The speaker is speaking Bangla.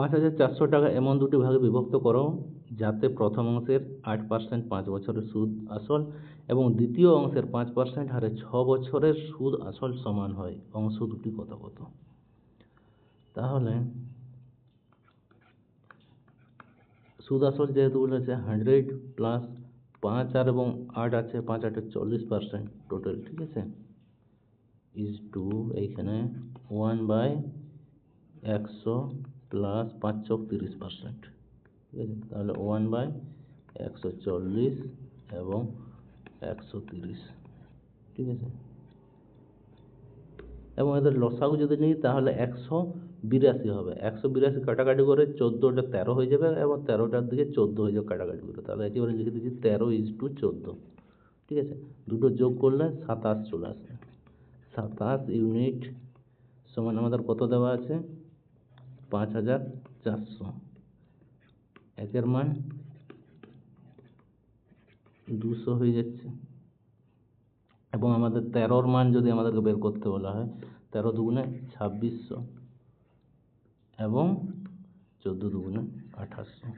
পাঁচ হাজার চারশো টাকা এমন দুটি ভাগে বিভক্ত করো, যাতে প্রথম অংশের আট পার্সেন্ট পাঁচ বছরের সুদ আসল এবং দ্বিতীয় অংশের পাঁচ পার্সেন্ট হারে ছ বছরের সুদ আসল সমান হয়। অংশ দুটি কত কত? তাহলে সুদ আসল যেহেতু বলেছে হান্ড্রেড প্লাস পাঁচ আর এবং আট আছে, পাঁচ আটে চল্লিশ পার্সেন্ট টোটাল ঠিক আছে? ইজ টু এইখানে ওয়ান বাই একশো প্লাস পাঁচ চক তিরিশ পার্সেন্ট ঠিক আছে? তাহলে ওয়ান বাই একশো চল্লিশ এবং একশো তিরিশ। ঠিক আছে? এবং এদের লসাগু যদি নিই, তাহলে একশো বিরাশি হবে। একশো বিরাশি কাটাকাটি করে চোদ্দোটা তেরো হয়ে যাবে এবং তেরোটার দিকে চোদ্দ হয়ে যাবে কাটাকাটি করে। তাহলে একেবারে লিখে দিচ্ছি তেরো ইজ টু চোদ্দ। ঠিক আছে? দুটো যোগ করলে সাতাশ চলে আসবে। সাতাশ ইউনিট সমান আমাদের কত দেওয়া আছে? পাঁচ হাজার চারশো। একের মান দুশো হয়ে যাচ্ছে। এবং আমাদের তেরোর মান যদি আমাদেরকে বের করতে বলা হয়, তেরো দুগুণে ছাব্বিশশো এবং চোদ্দ দুগুণে আঠাশশো।